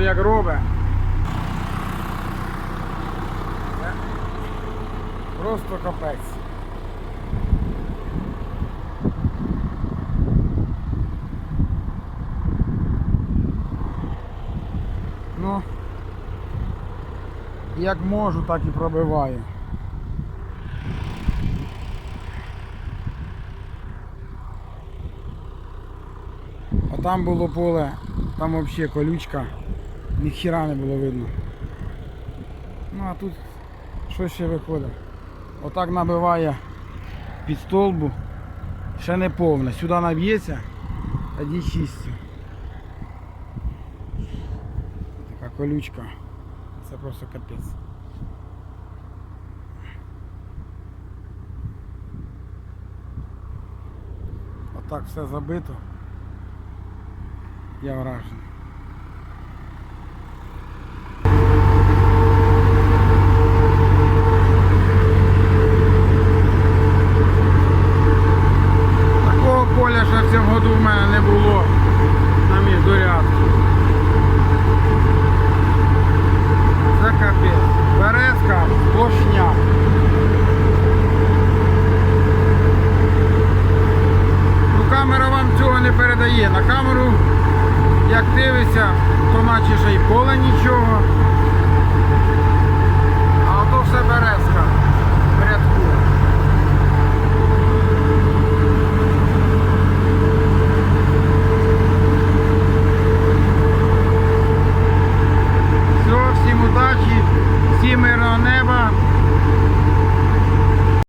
як робить. Це Просто капець. Ну, як можу, так і пробиваю. А там було поле, там взагалі колючка, ніхіра не було видно. Ну а тут що ще виходить? Отак набиває під столбу, ще не повне. Сюди наб'ється, тоді чисті. Така колючка. Це просто капець. Отак все забито. Я вражений. Передає. На камеру, як дивиться, то наче ще й поле нічого.